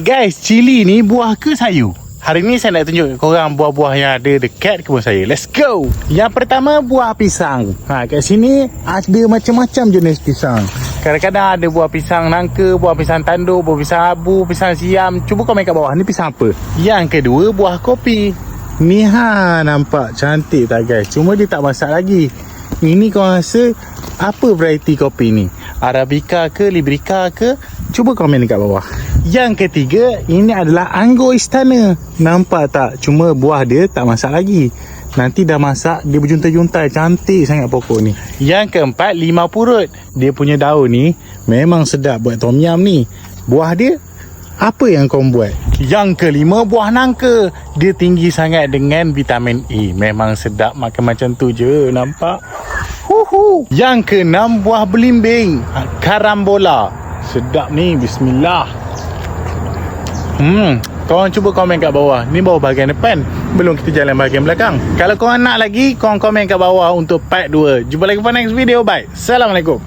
Guys, cili ni buah ke sayur? Hari ni saya nak tunjuk korang buah-buah yang ada dekat kebun saya. Let's go! Yang pertama buah pisang. Ha, kat sini ada macam-macam jenis pisang. Kadang-kadang ada buah pisang nangka, buah pisang tanduk, buah pisang abu, pisang siam. Cuba komen kat bawah ni pisang apa? Yang kedua buah kopi. Ni ha nampak cantik tak guys? Cuma dia tak masak lagi. Ini kau rasa apa variety kopi ni? Arabica ke, Librica ke? Cuba komen dekat bawah. Yang ketiga, ini adalah anggur istana. Nampak tak? Cuma buah dia tak masak lagi. Nanti dah masak, dia berjuntai-juntai. Cantik sangat pokok ni. Yang keempat, limau purut. Dia punya daun ni memang sedap buat tom yum ni. Buah dia, apa yang kau buat? Yang kelima, buah nangka. Dia tinggi sangat dengan vitamin E. Memang sedap makan macam tu je. Nampak? Huhu. Yang keenam, buah belimbing. Karambola. Sedap ni. Bismillah. Hmm, korang cuba komen kat bawah. Ni baru bahagian depan. Belum kita jalan bahagian belakang. Kalau korang nak lagi, korang komen kat bawah untuk part 2. Jumpa lagi pada next video. Bye. Assalamualaikum.